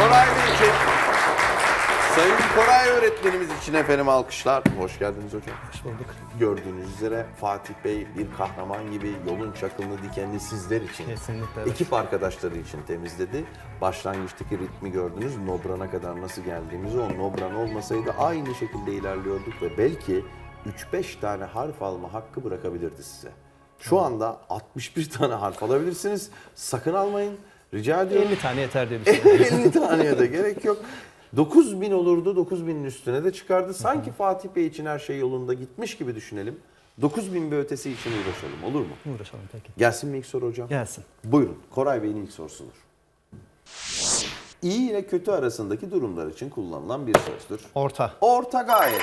Koray Bey için. Sayın Koray öğretmenimiz için efendim alkışlar. Hoş geldiniz hocam. Hoş bulduk. Gördüğünüz üzere Fatih Bey bir kahraman gibi yolun çakılını dikenli sizler için, Kesinlikle evet. ekip arkadaşları için temizledi. Başlangıçtaki ritmi gördünüz. Nobran'a kadar nasıl geldiğimizi o Nobran olmasaydı aynı şekilde ilerliyorduk ve belki 3-5 tane harf alma hakkı bırakabilirdi size. Şu anda 61 tane harf alabilirsiniz. Sakın almayın. Rica ediyorum. 50 tane yeter diye düşünüyorum. 50 taneye de gerek yok. 9000 olurdu, 9000'in üstüne de çıkardı. Sanki Fatih Bey için her şey yolunda gitmiş gibi düşünelim. 9000 bir ötesi için uğraşalım olur mu? Uğraşalım peki. Gelsin mi ilk soru hocam? Gelsin. Buyurun, Koray Bey'in ilk sorusudur. İyi ile kötü arasındaki durumlar için kullanılan bir sözdür. Orta. Orta gayet.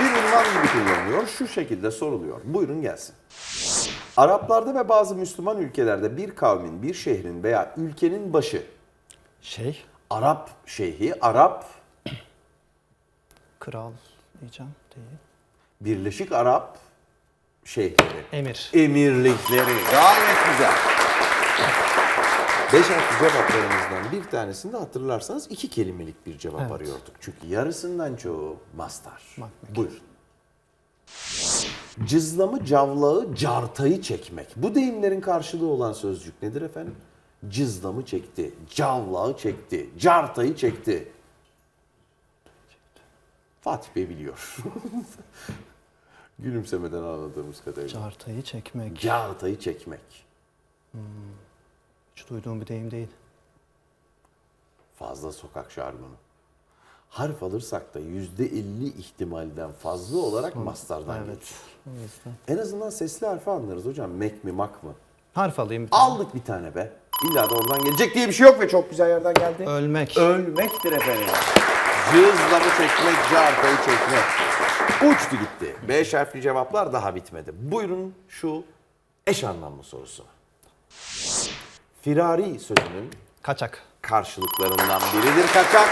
Bir ünvan gibi kullanılıyor. Şu şekilde soruluyor. Buyurun gelsin. Araplarda ve bazı Müslüman ülkelerde bir kavmin, bir şehrin veya ülkenin başı, Şey. Arap şeyhi, Arap, Kral diyeceğim. Değil. Birleşik Arap şehirleri, Emir. emirlikleri. Gayet güzel. Beş harfli cevaplarımızdan bir tanesinde hatırlarsanız iki kelimelik bir cevap Evet. arıyorduk. Çünkü yarısından çoğu mastar. Makmek. Buyurun. Cızlamı, cavlağı, cartayı çekmek. Bu deyimlerin karşılığı olan sözcük nedir efendim? Cızlamı çekti, cavlağı çekti, cartayı çekti. Fatih Bey biliyor. Gülümsemeden anladığımız kadarıyla. Cartayı çekmek. Cartayı çekmek. Hiç duyduğum bir deyim değil. Fazla sokak jargonu. Harf alırsak da yüzde elli ihtimalden fazla olarak mastardan Evet. geçiyor. En azından sesli harfi anlarız hocam. Mek mi mak mı? Harf alayım. bir tane. Aldık bir tane be. İlla da oradan gelecek diye bir şey yok ve çok güzel yerden geldi. Ölmek. Ölmektir efendim. Cızlamı çekmek, cartayı çekmek. Uçtu gitti. Beş harfli cevaplar daha bitmedi. Buyurun şu eş anlamlı sorusuna. Firari sözünün Kaçak. karşılıklarından biridir kaçak.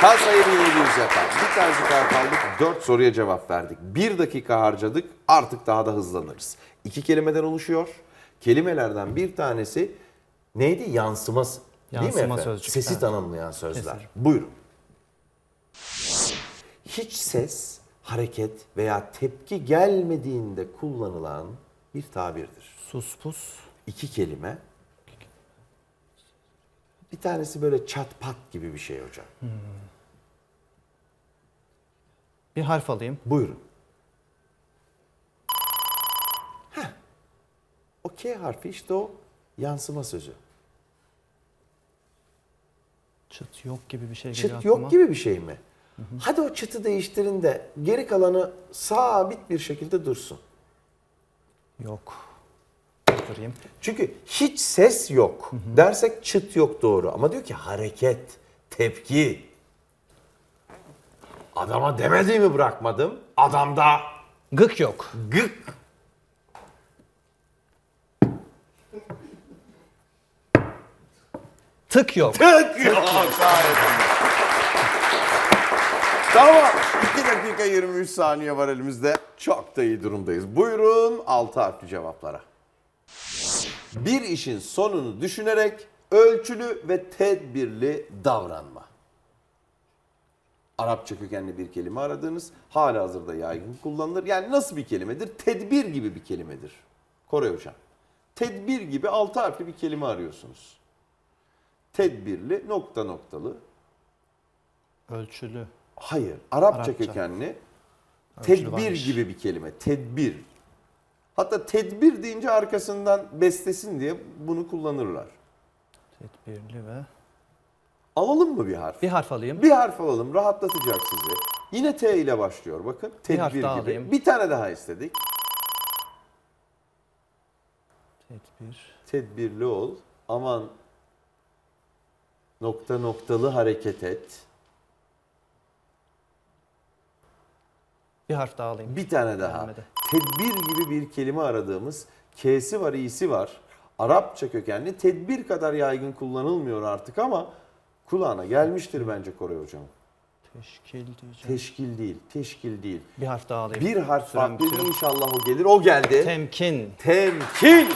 Kasayı 1700 yapar. Bir tanesi kart aldık, dört soruya cevap verdik. Bir dakika harcadık, artık daha da hızlanırız. İki kelimeden oluşuyor. Kelimelerden bir tanesi neydi? Yansıması. Değil mi Yansıma efendim? sözcük, Sesi tanımlayan sözler. Kesinlikle. Buyurun. Hiç ses, hareket veya tepki gelmediğinde kullanılan bir tabirdir Sus pus. iki kelime. Bir tanesi böyle çat pat gibi bir şey hocam. Bir harf alayım. Buyurun. Heh. O K harfi işte o yansıma sözü. Çıt yok gibi bir şey geliyor Çıt yok aklıma. gibi bir şey mi? Hadi o çıtı değiştirin de geri kalanı sabit bir şekilde dursun. Yok. Durayım. Çünkü hiç ses yok dersek çıt yok doğru. Ama diyor ki hareket, tepki. Adama demediğimi bırakmadım. Adamda Gık yok. gık. Tık yok. Tık yok. tamam. 2 dakika 23 saniye var elimizde. Çok da iyi durumdayız. Buyurun 6 harfli cevaplara. Bir işin sonunu düşünerek ölçülü ve tedbirli davranma. Arapça kökenli bir kelime aradığınız hala hazırda yaygın kullanılır. Yani nasıl bir kelimedir? Tedbir gibi bir kelimedir. Kore hocam. Tedbir gibi altı harfli bir kelime arıyorsunuz. Tedbirli nokta noktalı. Ölçülü. Hayır. Arapça, Arapça. kökenli Ölçülü tedbir varmış. gibi bir kelime. Tedbir. Hatta tedbir deyince arkasından beslesin diye bunu kullanırlar. Tedbirli ve... Alalım mı bir harf? Bir harf alayım. Bir harf alalım rahatlatacak sizi. Yine T ile başlıyor bakın. Tedbir harf daha gibi. alayım. Bir tane daha istedik. Tedbir. Tedbirli ol. Aman nokta noktalı hareket et. Bir harf daha alayım. Bir tane daha. Gelmedi. Tedbir gibi bir kelime aradığımız K'si var, i'si var. Arapça kökenli tedbir kadar yaygın kullanılmıyor artık ama kulağına gelmiştir bence Koray hocam. Teşkil diyeceğim. Teşkil değil, teşkil değil. bir harf daha alayım. Bir harf Sürem farklı inşallah o gelir. O geldi. Temkin. Temkin.